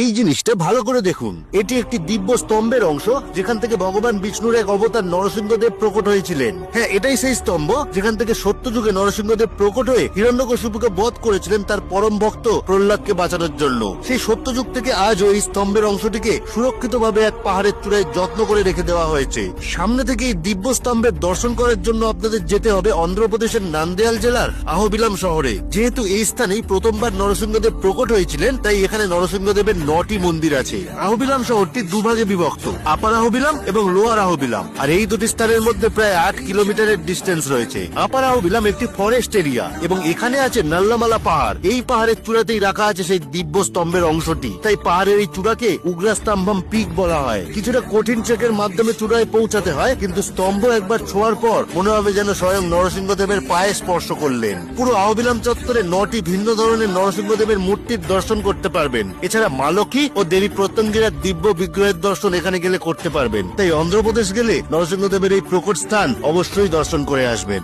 এই জিনিসটা ভালো করে দেখুন। এটি একটি দিব্য স্তম্ভের অংশ, যেখান থেকে ভগবান বিষ্ণুর এক অবতার নরসিংহদেব প্রকট হয়েছিলেন। হ্যাঁ এটাই সেই স্তম্ভ, যেখান থেকে সত্য সত্যযুগে নরসিংহদেব প্রকট হয়ে হিরণ্যকশিপুকে বধ করেছিলেন তার পরম ভক্ত প্রহ্লাদকে বাঁচানোর জন্য। সেই সত্যযুগ থেকে আজ ওই স্তম্ভের অংশটিকে সুরক্ষিতভাবে এক পাহাড়ের চূড়ায় যত্ন করে রেখে দেওয়া হয়েছে। সামনে থেকে এই দিব্য স্তম্ভের দর্শন করার জন্য আপনাদের যেতে হবে অন্ধ্রপ্রদেশের নান্দেয়াল জেলার আহবিলাম শহরে। যেহেতু এই স্থানেই প্রথমবার নরসিংহদেব প্রকট হয়েছিলেন, তাই এখানে নরসিংহদেবের নটি মন্দির আছে। আহবিলাম শহরটি দুভাগে বিভক্ত। আপার আহবিলাম এবং লোয়ার আহবিলাম। আর এই দুটি স্থানের মধ্যে প্রায় আট কিলোমিটারের ডিস্টেন্স রয়েছে। আপার আহবিলাম একটি ফরেস্ট এরিয়া এবং এখানে আছে নাল্লামালা পাহাড়। এই পাহাড়ের চূড়াতেই রাখা আছে সেই দিব্য স্তম্ভের অংশটি। তাই পাহাড়ের এই চূড়াকে উগ্রাস্তম্ভম পিক বলা হয়। কিছুটা কঠিন ট্রেকের মাধ্যমে চূড়ায় পৌঁছাতে হয়, কিন্তু স্তম্ভ একবার ছোঁয়ার পর মনে হবে যেন স্বয়ং নরসিংহদেবের পায়ে স্পর্শ করলেন। পুরো আহবিলাম চত্বরে নটি ভিন্ন ধরনের নরসিংহদেবের মূর্তির দর্শন করতে পারবেন। এছাড়া মালকী ও দেবী প্রত্যঙ্গিরার দিব্য বিগ্রহের দর্শন এখানে গেলে করতে পারবেন। তাই অন্ধ্রপ্রদেশ গেলে নরসিংহদেবের এই প্রকট স্থান অবশ্যই দর্শন করে আসবেন।